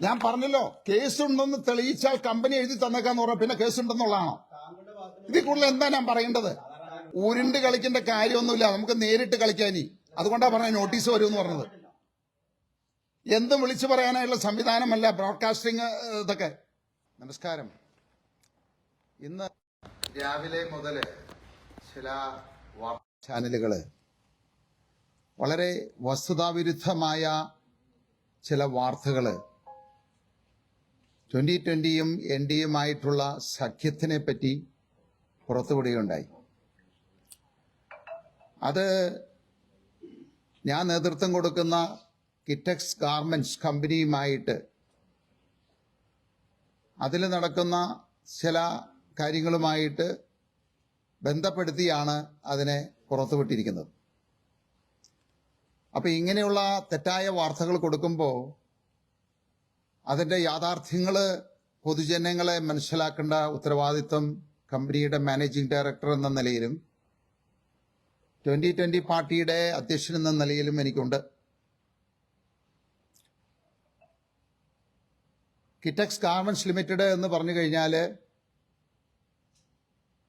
ഞാൻ പറഞ്ഞല്ലോ കേസുണ്ടെന്ന് തെളിയിച്ചാൽ കമ്പനി എഴുതി തന്നേക്കാന്ന് പറഞ്ഞ പിന്നെ കേസുണ്ടെന്നുള്ളതാണോ? ഇതിൽ കൂടുതൽ എന്താ ഞാൻ പറയേണ്ടത്? ഉരുണ്ട് കളിക്കേണ്ട കാര്യമൊന്നുമില്ല നമുക്ക് നേരിട്ട് കളിക്കാനി അതുകൊണ്ടാ പറഞ്ഞ നോട്ടീസ് വരുമെന്ന് പറഞ്ഞത്. എന്തും വിളിച്ചു പറയാനായുള്ള സംവിധാനമല്ല ബ്രോഡ്കാസ്റ്റിംഗ് ഇതൊക്കെ. നമസ്കാരം. ഇന്ന് രാവിലെ മുതൽ ചില ചാനലുകൾ വളരെ വസ്തുതാവിരുദ്ധമായ ചില വാർത്തകൾ ട്വന്റി ട്വന്റിയും എൻ ഡി എമായിട്ടുള്ള സഖ്യത്തിനെ പറ്റി പുറത്തുവിടുകയുണ്ടായി. അത് ഞാൻ നേതൃത്വം കൊടുക്കുന്ന കിറ്റക്സ് ഗാർമെന്റ്സ് കമ്പനിയുമായിട്ട് അതിൽ നടക്കുന്ന ചില കാര്യങ്ങളുമായിട്ട് ബന്ധപ്പെടുത്തിയാണ് അതിനെ പുറത്തുവിട്ടിരിക്കുന്നത്. അപ്പോൾ ഇങ്ങനെയുള്ള തെറ്റായ വാർത്തകൾ കൊടുക്കുമ്പോൾ അതിന്റെ യാഥാർത്ഥ്യങ്ങൾ പൊതുജനങ്ങളെ മനസ്സിലാക്കേണ്ട ഉത്തരവാദിത്വം കമ്പനിയുടെ മാനേജിംഗ് ഡയറക്ടർ എന്ന നിലയിലും ട്വന്റി ട്വന്റി പാർട്ടിയുടെ അധ്യക്ഷൻ എന്ന നിലയിലും എനിക്കുണ്ട്. കിറ്റക്സ് ഗാർമെന്റ്സ് ലിമിറ്റഡ് എന്ന് പറഞ്ഞു കഴിഞ്ഞാൽ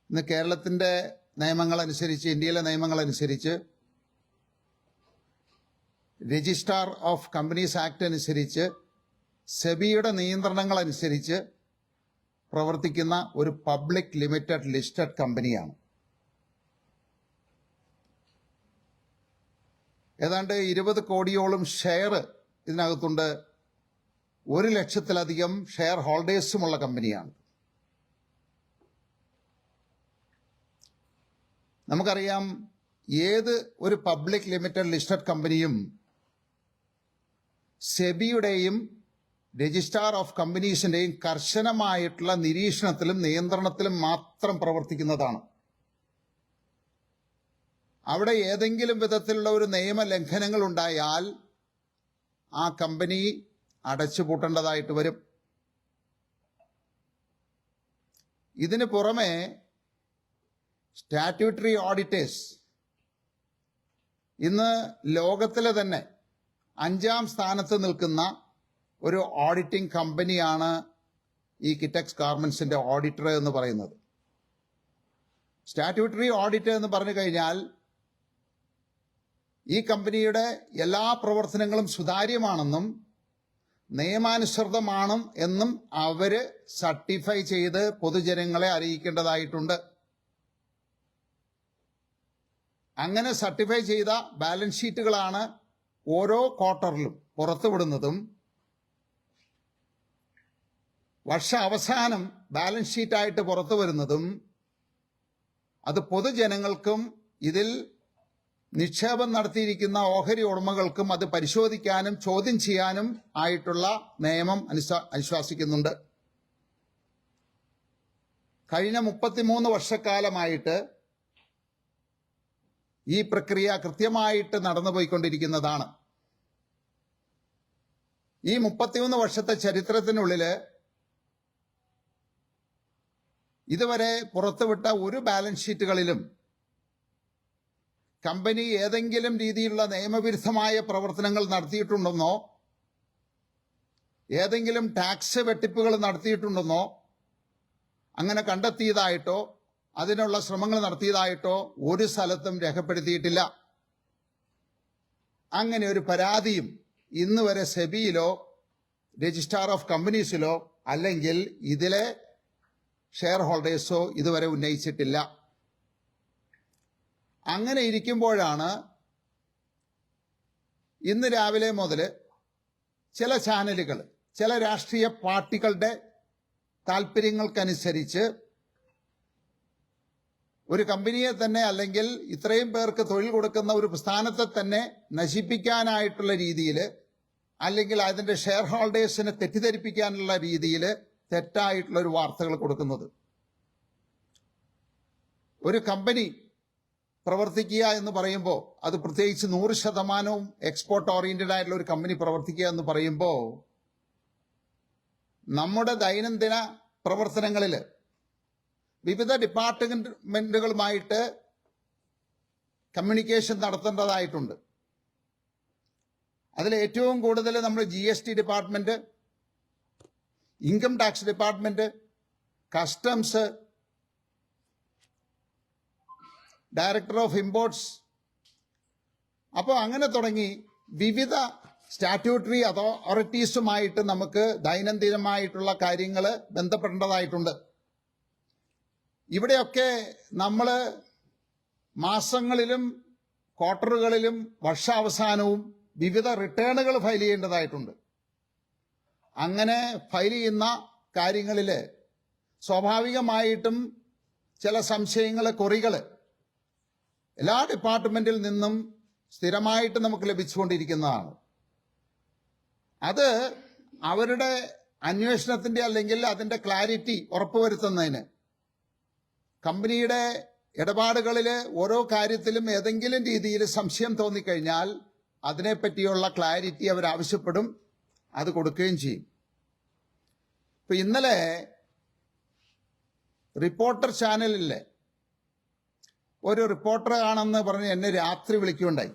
ഇന്ന് കേരളത്തിന്റെ നിയമങ്ങൾ അനുസരിച്ച് ഇന്ത്യയിലെ നിയമങ്ങൾ അനുസരിച്ച് രജിസ്ട്രാർ ഓഫ് കമ്പനീസ് ആക്ട് അനുസരിച്ച് സെബിയുടെ നിയന്ത്രണങ്ങൾ അനുസരിച്ച് പ്രവർത്തിക്കുന്ന ഒരു പബ്ലിക് ലിമിറ്റഡ് ലിസ്റ്റഡ് കമ്പനിയാണ്. ഏതാണ്ട് ഇരുപത് കോടിയോളം ഷെയർ ഇതിനകത്തുണ്ട്. ഒരു ലക്ഷത്തിലധികം ഷെയർ ഹോൾഡേഴ്സുമുള്ള കമ്പനിയാണ്. നമുക്കറിയാം ഏത് ഒരു പബ്ലിക് ലിമിറ്റഡ് ലിസ്റ്റഡ് കമ്പനിയും സെബിയുടെയും രജിസ്ട്രാർ ഓഫ് കമ്പനീസിന്റെയും കർശനമായിട്ടുള്ള നിരീക്ഷണത്തിലും നിയന്ത്രണത്തിലും മാത്രം പ്രവർത്തിക്കുന്നതാണ്. അവിടെ ഏതെങ്കിലും വിധത്തിലുള്ള ഒരു നിയമലംഘനങ്ങൾ ഉണ്ടായാൽ ആ കമ്പനി അടച്ചുപൂട്ടേണ്ടതായിട്ട് വരും. ഇതിന് പുറമെ സ്റ്റാറ്റ്യൂട്ടറി ഓഡിറ്റേഴ്സ് ഇന്ന് ലോകത്തിലെ തന്നെ അഞ്ചാം സ്ഥാനത്ത് നിൽക്കുന്ന ഒരു ഓഡിറ്റിംഗ് കമ്പനിയാണ് ഈ കിറ്റക്സ് ഗാർമെന്റ്സിന്റെ ഓഡിറ്റർ എന്ന് പറയുന്നത്. സ്റ്റാറ്റ്യൂട്ടറി ഓഡിറ്റ് എന്ന് പറഞ്ഞു കഴിഞ്ഞാൽ ഈ കമ്പനിയുടെ എല്ലാ പ്രവർത്തനങ്ങളും സുതാര്യമാണെന്നും നിയമാനുസൃതമാണ് എന്നും അവർ സർട്ടിഫൈ ചെയ്ത് പൊതുജനങ്ങളെ അറിയിക്കേണ്ടതായിട്ടുണ്ട്. അങ്ങനെ സർട്ടിഫൈ ചെയ്ത ബാലൻസ് ഷീറ്റുകളാണ് ഓരോ ക്വാർട്ടറിലും പുറത്തുവിടുന്നതും വർഷ അവസാനം ബാലൻസ് ഷീറ്റായിട്ട് പുറത്തു വരുന്നതും അത് പൊതുജനങ്ങൾക്കും ഇതിൽ നിക്ഷേപം നടത്തിയിരിക്കുന്ന ഓഹരി ഉടമകൾക്കും അത് പരിശോധിക്കാനും ചോദ്യം ചെയ്യാനും ആയിട്ടുള്ള നിയമം അനുശാ- അനുശാസിക്കുന്നുണ്ട്. കഴിഞ്ഞ മുപ്പത്തിമൂന്ന് വർഷക്കാലമായിട്ട് ഈ പ്രക്രിയ കൃത്യമായിട്ട് നടന്നുപോയിക്കൊണ്ടിരിക്കുന്നതാണ് ഈ മുപ്പത്തിമൂന്ന് വർഷത്തെ ചരിത്രത്തിനുള്ളിൽ ഇതുവരെ പുറത്തുവിട്ട ഒരു ബാലൻസ് ഷീറ്റുകളിലും കമ്പനി ഏതെങ്കിലും രീതിയിലുള്ള നിയമവിരുദ്ധമായ പ്രവർത്തനങ്ങൾ നടത്തിയിട്ടുണ്ടെന്നോ ഏതെങ്കിലും ടാക്സ് വെട്ടിപ്പുകൾ നടത്തിയിട്ടുണ്ടെന്നോ അങ്ങനെ കണ്ടെത്തിയതായിട്ടോ അതിനുള്ള ശ്രമങ്ങൾ നടത്തിയതായിട്ടോ ഒരു സ്ഥലത്തും രേഖപ്പെടുത്തിയിട്ടില്ല. അങ്ങനെ ഒരു പരാതിയും ഇന്ന് വരെ സെബിയിലോ രജിസ്ട്രാർ ഓഫ് കമ്പനീസിലോ അല്ലെങ്കിൽ ഇതിലെ ഷെയർ ഹോൾഡേഴ്സോ ഇതുവരെ ഉന്നയിച്ചിട്ടില്ല. അങ്ങനെ ഇരിക്കുമ്പോഴാണ് ഇന്ന് രാവിലെ മുതൽ ചില ചാനലുകൾ ചില രാഷ്ട്രീയ പാർട്ടികളുടെ താല്പര്യങ്ങൾക്കനുസരിച്ച് ഒരു കമ്പനിയെ തന്നെ അല്ലെങ്കിൽ ഇത്രയും പേർക്ക് തൊഴിൽ കൊടുക്കുന്ന ഒരു പ്രസ്ഥാനത്തെ തന്നെ നശിപ്പിക്കാനായിട്ടുള്ള രീതിയിൽ അല്ലെങ്കിൽ അതിന്റെ ഷെയർ ഹോൾഡേഴ്സിനെ തെറ്റിദ്ധരിപ്പിക്കാനുള്ള രീതിയിൽ തെറ്റായിട്ടുള്ള ഒരു വാർത്തകൾ കൊടുക്കുന്നത്. ഒരു കമ്പനി പ്രവർത്തിക്കുക എന്ന് പറയുമ്പോൾ അത് പ്രത്യേകിച്ച് നൂറ് ശതമാനവും എക്സ്പോർട്ട് ഓറിയന്റഡ് ആയിട്ടുള്ള ഒരു കമ്പനി പ്രവർത്തിക്കുക എന്ന് പറയുമ്പോൾ നമ്മുടെ ദൈനംദിന പ്രവർത്തനങ്ങളിൽ വിവിധ ഡിപ്പാർട്ട്മെന്റുകളുമായിട്ട് കമ്മ്യൂണിക്കേഷൻ നടത്തേണ്ടതായിട്ടുണ്ട്. അതിൽ ഏറ്റവും കൂടുതൽ നമ്മൾ G S T department income tax department customs director of imports അപ്പോൾ അങ്ങനെ തുടങ്ങി വിവിധ സ്റ്റാറ്റ്യൂട്ടറി അതോറിറ്റീസുമായിട്ട് നമുക്ക് ദൈനംദിനമായിട്ടുള്ള കാര്യങ്ങൾ ബന്ധപ്പെടേണ്ടതായിട്ടുണ്ട്. ഇവിടെയൊക്കെ നമ്മൾ മാസങ്ങളിലും ക്വാർട്ടറുകളിലും വർഷാവസാനവും വിവിധ റിട്ടേണുകൾ ഫയൽ ചെയ്യേണ്ടതായിട്ടുണ്ട്. അങ്ങനെ ഫയൽ ചെയ്യുന്ന കാര്യങ്ങളിൽ സ്വാഭാവികമായിട്ടും ചില സംശയങ്ങൾ കുറികൾ എല്ലാ ഡിപ്പാർട്ട്മെന്റിൽ നിന്നും സ്ഥിരമായിട്ട് നമുക്ക് ലഭിച്ചുകൊണ്ടിരിക്കുന്നതാണ്. അത് അവരുടെ അന്വേഷണത്തിന്റെ അല്ലെങ്കിൽ അതിന്റെ ക്ലാരിറ്റി ഉറപ്പുവരുത്തുന്നതിന് കമ്പനിയുടെ ഇടപാടുകളിൽ ഓരോ കാര്യത്തിലും ഏതെങ്കിലും രീതിയിൽ സംശയം തോന്നിക്കഴിഞ്ഞാൽ അതിനെപ്പറ്റിയുള്ള ക്ലാരിറ്റി അവർ ആവശ്യപ്പെടും. അത് കൊടുക്കുകയും ചെയ്യും. ഇപ്പൊ ഇന്നലെ റിപ്പോർട്ടർ ചാനലിലെ ഒരു റിപ്പോർട്ടർ ആണെന്ന് പറഞ്ഞ് എന്നെ രാത്രി വിളിക്കുകയുണ്ടായി.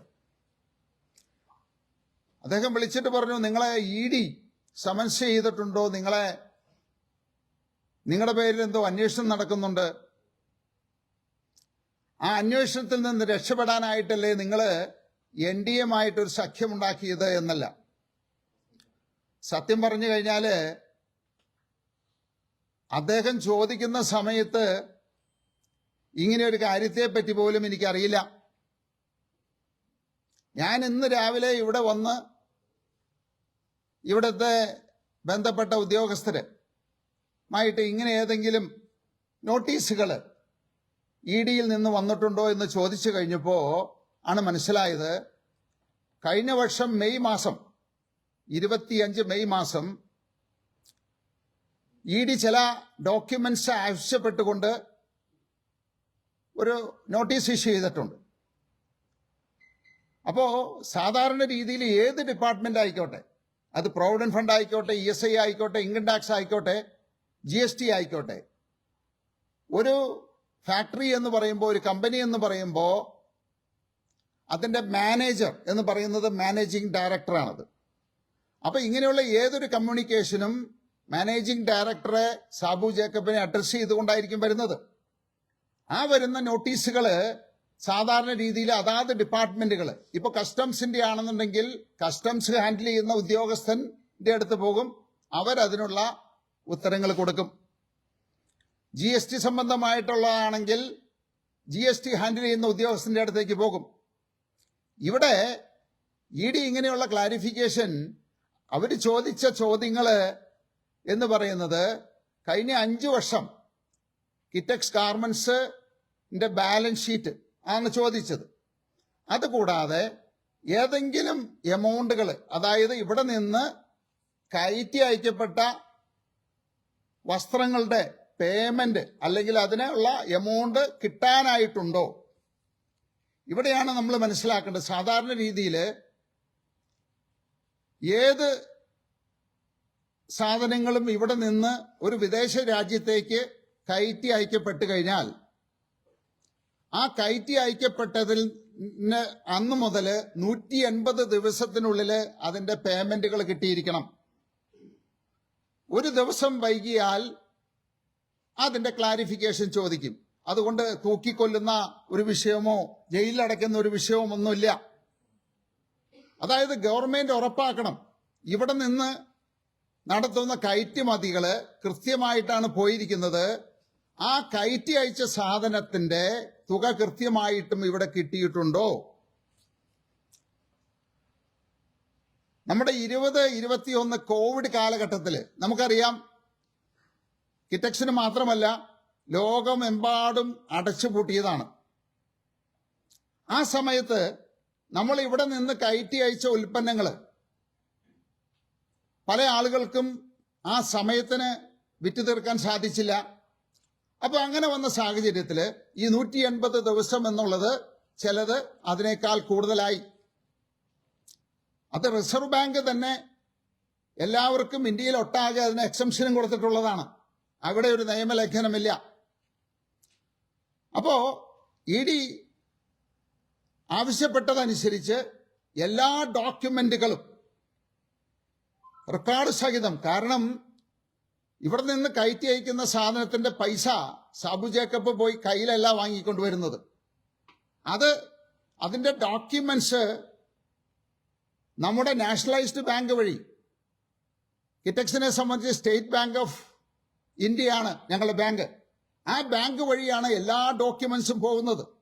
അദ്ദേഹം വിളിച്ചിട്ട് പറഞ്ഞു നിങ്ങളെ ഇ ഡി സമൻസ് ചെയ്തിട്ടുണ്ടോ? നിങ്ങളെ നിങ്ങളുടെ പേരിൽ എന്തോ അന്വേഷണം നടക്കുന്നുണ്ട്. ആ അന്വേഷണത്തിൽ നിന്ന് രക്ഷപ്പെടാനായിട്ടല്ലേ നിങ്ങൾ എൻ ഡി എമായിട്ടൊരു സഖ്യമുണ്ടാക്കിയത് എന്നല്ല. സത്യം പറഞ്ഞു കഴിഞ്ഞാൽ അദ്ദേഹം ചോദിക്കുന്ന സമയത്ത് ഇങ്ങനെ ഒരു കാര്യത്തെപ്പറ്റി പോലും എനിക്കറിയില്ല. ഞാൻ ഇന്ന് രാവിലെ ഇവിടെ വന്ന് ഇവിടുത്തെ ബന്ധപ്പെട്ട ഉദ്യോഗസ്ഥരുമായിട്ട് ഇങ്ങനെ ഏതെങ്കിലും നോട്ടീസുകൾ ഇ ഡിയിൽ നിന്ന് വന്നിട്ടുണ്ടോ എന്ന് ചോദിച്ചു കഴിഞ്ഞപ്പോൾ ആണ് മനസ്സിലായത്. കഴിഞ്ഞ വർഷം മെയ് മാസം ഇരുപത്തിയഞ്ച് മെയ് മാസം ഇ ഡി ചില ഡോക്യുമെന്റ്സ് ആവശ്യപ്പെട്ടുകൊണ്ട് ഒരു നോട്ടീസ് ഇഷ്യൂ ചെയ്തിട്ടുണ്ട്. അപ്പോൾ സാധാരണ രീതിയിൽ ഏത് ഡിപ്പാർട്ട്മെന്റ് ആയിക്കോട്ടെ അത് പ്രൊവിഡന്റ് ഫണ്ട് ആയിക്കോട്ടെ ഇ എസ് ഐ ആയിക്കോട്ടെ ഇൻകം ടാക്സ് ആയിക്കോട്ടെ ജി എസ് ടി ആയിക്കോട്ടെ ഒരു ഫാക്ടറി എന്ന് പറയുമ്പോൾ ഒരു കമ്പനി എന്ന് പറയുമ്പോൾ അതിന്റെ മാനേജർ എന്ന് പറയുന്നത് മാനേജിംഗ് ഡയറക്ടറാണത്. അപ്പോൾ ഇങ്ങനെയുള്ള ഏതൊരു കമ്മ്യൂണിക്കേഷനും മാനേജിംഗ് ഡയറക്ടറെ സാബു ജേക്കബിനെ അഡ്രസ് ചെയ്തുകൊണ്ടായിരിക്കും വരുന്നത്. ആ വരുന്ന നോട്ടീസുകൾ സാധാരണ രീതിയിൽ അതാത് ഡിപ്പാർട്ട്മെന്റുകൾ ഇപ്പൊ കസ്റ്റംസിന്റെ ആണെന്നുണ്ടെങ്കിൽ കസ്റ്റംസ് ഹാൻഡിൽ ചെയ്യുന്ന ഉദ്യോഗസ്ഥന്റെ അടുത്ത് പോകും. അവരതിനുള്ള ഉത്തരങ്ങൾ കൊടുക്കും. ജി എസ് ടി സംബന്ധമായിട്ടുള്ളതാണെങ്കിൽ ജി എസ് ടി ഹാൻഡിൽ ചെയ്യുന്ന ഉദ്യോഗസ്ഥന്റെ അടുത്തേക്ക് പോകും. ഇവിടെ ഇ ഡി ഇങ്ങനെയുള്ള ക്ലാരിഫിക്കേഷൻ അവർ ചോദിച്ച ചോദ്യങ്ങൾ എന്ന് പറയുന്നത് കഴിഞ്ഞ അഞ്ചു വർഷം കിറ്റക്സ് ഗാർമെന്റ്സിന്റെ ബാലൻസ് ഷീറ്റ് ആണ് ചോദിച്ചത്. അതുകൂടാതെ ഏതെങ്കിലും എമൗണ്ടുകൾ അതായത് ഇവിടെ നിന്ന് കയറ്റി അയക്കപ്പെട്ട വസ്ത്രങ്ങളുടെ പേയ്മെന്റ് അല്ലെങ്കിൽ അതിനുള്ള എമൗണ്ട് കിട്ടാനായിട്ടുണ്ടോ? ഇവിടെയാണ് നമ്മൾ മനസ്സിലാക്കേണ്ടത്. സാധാരണ രീതിയിൽ ഏത് സാധനങ്ങളും ഇവിടെ നിന്ന് ഒരു വിദേശ രാജ്യത്തേക്ക് കയറ്റി അയക്കപ്പെട്ട് കഴിഞ്ഞാൽ ആ കയറ്റി അയക്കപ്പെട്ടതിൽ അന്ന് മുതൽ നൂറ്റി എൺപത് ദിവസത്തിനുള്ളിൽ അതിന്റെ പേയ്മെന്റുകൾ കിട്ടിയിരിക്കണം. ഒരു ദിവസം വൈകിയാൽ അതിന്റെ ക്ലാരിഫിക്കേഷൻ ചോദിക്കും. അതുകൊണ്ട് തൂക്കിക്കൊല്ലുന്ന ഒരു വിഷയമോ ജയിലിലടയ്ക്കുന്ന ഒരു വിഷയമോ ഒന്നുമില്ല. അതായത് ഗവൺമെന്റ് ഉറപ്പാക്കണം. ഇവിടെ നിന്ന് നടത്തുന്ന കയറ്റുമതികൾ കൃത്യമായിട്ടാണ് പോയിരിക്കുന്നത്. ആ കയറ്റി അയച്ച സാധനത്തിന്റെ തുക കൃത്യമായിട്ടും ഇവിടെ കിട്ടിയിട്ടുണ്ടോ? നമ്മുടെ ഇരുപത് ഇരുപത്തിയൊന്ന് കോവിഡ് കാലഘട്ടത്തിൽ നമുക്കറിയാം. കിറ്റക്സിന് മാത്രമല്ല ലോകമെമ്പാടും അടച്ചുപൂട്ടിയതാണ്. ആ സമയത്ത് നമ്മൾ ഇവിടെ നിന്ന് കയറ്റി അയച്ച ഉൽപ്പന്നങ്ങൾ പല ആളുകൾക്കും ആ സമയത്തിന് വിറ്റു തീർക്കാൻ സാധിച്ചില്ല. അപ്പോൾ അങ്ങനെ വന്ന സാഹചര്യത്തിൽ ഈ നൂറ്റി എൺപത് ദിവസം എന്നുള്ളത് ചിലത് അതിനേക്കാൾ കൂടുതലായി. അത് റിസർവ് ബാങ്ക് തന്നെ എല്ലാവർക്കും ഇന്ത്യയിൽ ഒട്ടാകെ അതിന് എക്സംഷനും കൊടുത്തിട്ടുള്ളതാണ്. അവിടെ ഒരു നിയമലംഘനമില്ല. അപ്പോ ഇ ഡി ആവശ്യപ്പെട്ടതനുസരിച്ച് എല്ലാ ഡോക്യുമെന്റുകളും റെക്കോർഡ് സഹിതം. കാരണം ഇവിടെ നിന്ന് കയറ്റി അയക്കുന്ന സാധനത്തിന്റെ പൈസ സാബു ജേക്കബ് പോയി കയ്യിലല്ല വാങ്ങിക്കൊണ്ടുവരുന്നത്. അത് അതിന്റെ ഡോക്യുമെന്റ്സ് നമ്മുടെ നാഷണലൈസ്ഡ് ബാങ്ക് വഴി കിറ്റക്സിനെ സംബന്ധിച്ച് സ്റ്റേറ്റ് ബാങ്ക് ഓഫ് ഇന്ത്യയാണ് ഞങ്ങളുടെ ബാങ്ക്. ആ ബാങ്ക് വഴിയാണ് എല്ലാ ഡോക്യുമെന്റ്സും പോകുന്നത്.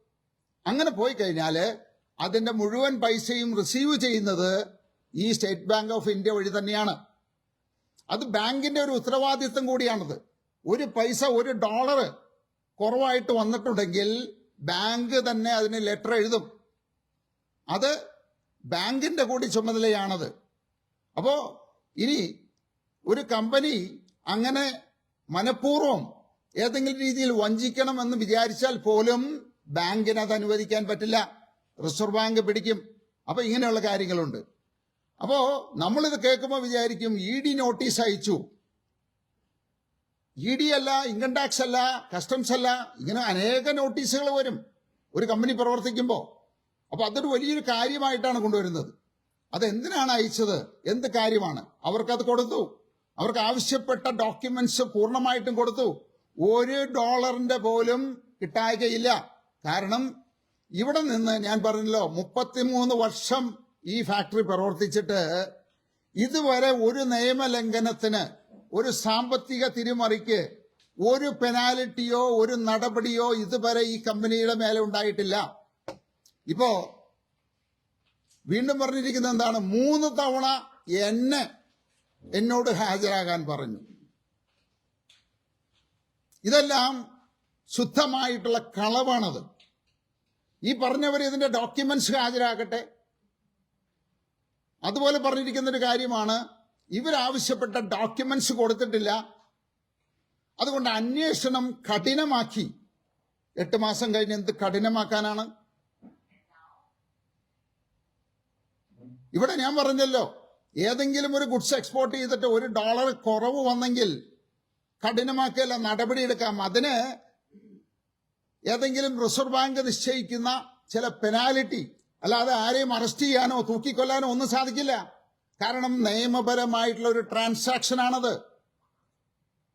അങ്ങനെ പോയി കഴിഞ്ഞാൽ അതിന്റെ മുഴുവൻ പൈസയും റിസീവ് ചെയ്യുന്നത് ഈ സ്റ്റേറ്റ് ബാങ്ക് ഓഫ് ഇന്ത്യ വഴി തന്നെയാണ്. അത് ബാങ്കിന്റെ ഒരു ഉത്തരവാദിത്വം കൂടിയാണത്. ഒരു പൈസ ഒരു ഡോളർ കുറവായിട്ട് വന്നിട്ടുണ്ടെങ്കിൽ ബാങ്ക് തന്നെ അതിന് ലെറ്റർ എഴുതും. അത് ബാങ്കിന്റെ കൂടി ചുമതലയാണത്. അപ്പോൾ ഇനി ഒരു കമ്പനി അങ്ങനെ മനഃപൂർവം ഏതെങ്കിലും രീതിയിൽ വഞ്ചിക്കണം എന്ന് വിചാരിച്ചാൽ പോലും ബാങ്കിന് അത് അനുവദിക്കാൻ പറ്റില്ല. റിസർവ് ബാങ്ക് പിടിക്കും. അപ്പൊ ഇങ്ങനെയുള്ള കാര്യങ്ങളുണ്ട്. അപ്പോ നമ്മളിത് കേൾക്കുമ്പോൾ വിചാരിക്കും ഇ ഡി നോട്ടീസ് അയച്ചു. ഇ ഡി അല്ല ഇൻകം ടാക്സ് അല്ല കസ്റ്റംസ് അല്ല ഇങ്ങനെ അനേക നോട്ടീസുകൾ വരും ഒരു കമ്പനി പ്രവർത്തിക്കുമ്പോൾ അപ്പൊ അതൊരു വലിയൊരു കാര്യമായിട്ടാണ് കൊണ്ടുവരുന്നത്. അത് എന്തിനാണ് അയച്ചത്? എന്ത് കാര്യമാണ്? അവർക്കത് കൊടുത്തു. അവർക്ക് ആവശ്യപ്പെട്ട ഡോക്യുമെന്റ്സ് പൂർണമായിട്ടും കൊടുത്തു. ഒരു ഡോളറിന്റെ പോലും കിട്ടായികയില്ല. കാരണം ഇവിടെ നിന്ന് ഞാൻ പറഞ്ഞല്ലോ മുപ്പത്തിമൂന്ന് വർഷം ഈ ഫാക്ടറി പ്രവർത്തിച്ചിട്ട് ഇതുവരെ ഒരു നിയമലംഘനത്തിന് ഒരു സാമ്പത്തിക തിരിമറിക്ക് ഒരു പെനാലിറ്റിയോ ഒരു നടപടിയോ ഇതുവരെ ഈ കമ്പനിയുടെ മേലെ ഉണ്ടായിട്ടില്ല. ഇപ്പോ വീണ്ടും പറഞ്ഞിരിക്കുന്നത് എന്താണ്? മൂന്ന് തവണ എന്നെ എന്നോട് ഹാജരാകാൻ പറഞ്ഞു. ഇതെല്ലാം ശുദ്ധമായിട്ടുള്ള കളവാണത്. ഈ പറഞ്ഞവർ ഇതിന്റെ ഡോക്യുമെന്റ്സ് ഹാജരാക്കട്ടെ. അതുപോലെ പറഞ്ഞിരിക്കുന്ന ഒരു കാര്യമാണ് ഇവരാവശ്യപ്പെട്ട ഡോക്യുമെന്റ്സ് കൊടുത്തിട്ടില്ല. അതുകൊണ്ട് അന്വേഷണം കഠിനമാക്കി. എട്ട് മാസം കഴിഞ്ഞ് എന്ത് കഠിനമാക്കാനാണ്? ഇവിടെ ഞാൻ പറഞ്ഞല്ലോ ഏതെങ്കിലും ഒരു ഗുഡ്സ് എക്സ്പോർട്ട് ചെയ്തിട്ട് ഒരു ഡോളർ കുറവ് വന്നെങ്കിൽ കഠിനമാക്കിയല്ല നടപടിയെടുക്കാം അതിന് ഏതെങ്കിലും റിസർവ് ബാങ്ക് നിശ്ചയിക്കുന്ന ചില പെനാലിറ്റി അല്ലാതെ ആരെയും അറസ്റ്റ് ചെയ്യാനോ തൂക്കിക്കൊല്ലാനോ ഒന്നും സാധിക്കില്ല. കാരണം നിയമപരമായിട്ടുള്ള ഒരു ട്രാൻസാക്ഷൻ ആണത്.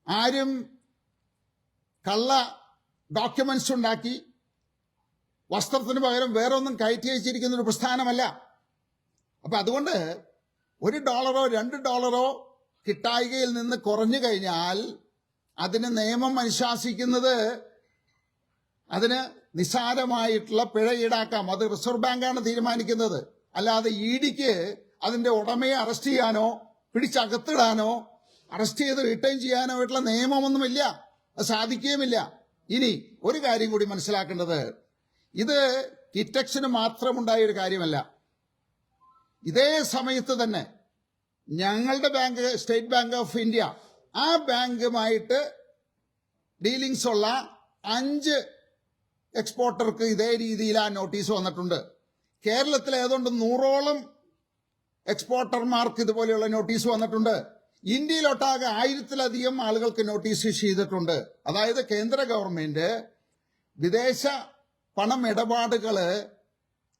ആരും കള്ള ഡോക്യുമെന്റ്സ് ഉണ്ടാക്കി വസ്ത്രത്തിന് പകരം വേറെ ഒന്നും കയറ്റി അയച്ചിരിക്കുന്ന ഒരു പ്രസ്ഥാനമല്ല. അപ്പൊ അതുകൊണ്ട് ഒരു ഡോളറോ രണ്ട് ഡോളറോ കിട്ടായികയിൽ നിന്ന് കുറഞ്ഞു കഴിഞ്ഞാൽ അതിന് നിയമം അനുശാസിക്കുന്നത് അതിന് നിസ്സാരമായിട്ടുള്ള പിഴ ഈടാക്കാം. അത് റിസർവ് ബാങ്കാണ് തീരുമാനിക്കുന്നത്. അല്ലാതെ ഇ ഡിക്ക് അതിന്റെ ഉടമയെ അറസ്റ്റ് ചെയ്യാനോ പിടിച്ചകത്തിടാനോ അറസ്റ്റ് ചെയ്ത് റിട്ടേൺ ചെയ്യാനോ ആയിട്ടുള്ള നിയമമൊന്നുമില്ല. അത് സാധിക്കുകയുമില്ല. ഇനി ഒരു കാര്യം കൂടി മനസ്സിലാക്കേണ്ടത്. ഇത് കിറ്റക്സിന് മാത്രമുണ്ടായ ഒരു കാര്യമല്ല. ഇതേ സമയത്ത് തന്നെ ഞങ്ങളുടെ bank State Bank of India ആ ബാങ്കുമായിട്ട് ഡീലിങ്സ് ഉള്ള അഞ്ച് എക്സ്പോർട്ടർക്ക് ഇതേ രീതിയിൽ ആ നോട്ടീസ് വന്നിട്ടുണ്ട്. കേരളത്തിൽ ഏതുകൊണ്ട് നൂറോളം എക്സ്പോർട്ടർമാർക്ക് ഇതുപോലെയുള്ള നോട്ടീസ് വന്നിട്ടുണ്ട്. ഇന്ത്യയിലൊട്ടാകെ ആയിരത്തിലധികം ആളുകൾക്ക് നോട്ടീസ് ചെയ്തിട്ടുണ്ട്. അതായത് കേന്ദ്ര ഗവൺമെന്റ് വിദേശ പണം ഇടപാടുകൾ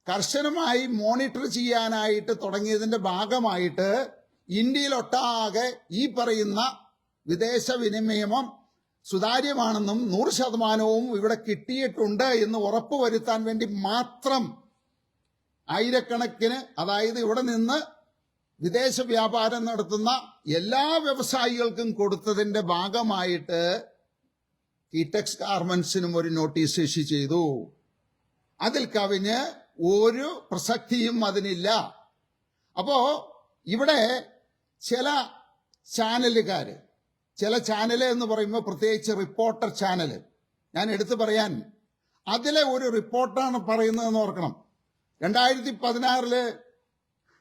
കർശനമായി മോണിറ്റർ ചെയ്യാനായിട്ട് തുടങ്ങിയതിന്റെ ഭാഗമായിട്ട് ഇന്ത്യയിലൊട്ടാകെ ഈ പറയുന്ന വിദേശ വിനിമയം സുതാര്യമാണെന്നും നൂറ് ശതമാനവും ഇവിടെ കിട്ടിയിട്ടുണ്ട് എന്ന് ഉറപ്പ് വരുത്താൻ വേണ്ടി മാത്രം ആയിരക്കണക്കിന് അതായത് ഇവിടെ നിന്ന് വിദേശ വ്യാപാരം നടത്തുന്ന എല്ലാ വ്യവസായികൾക്കും കൊടുത്തതിന്റെ ഭാഗമായിട്ട് ഇടെക്സ് ഗാർമെന്റ്സിനും ഒരു നോട്ടീസ് ഇഷ്യൂ ചെയ്തു. അതിൽ കവിഞ്ഞ് ഒരു പ്രസക്തിയും അതിനില്ല. അപ്പോ ഇവിടെ ചില ചാനലുകാര് ചില ചാനൽ എന്ന് പറയുമ്പോൾ പ്രത്യേകിച്ച് റിപ്പോർട്ടർ ചാനൽ ഞാൻ എടുത്തു പറയാൻ അതിലെ ഒരു റിപ്പോർട്ടാണ് പറയുന്നതെന്ന് ഓർക്കണം. രണ്ടായിരത്തി പതിനാറിൽ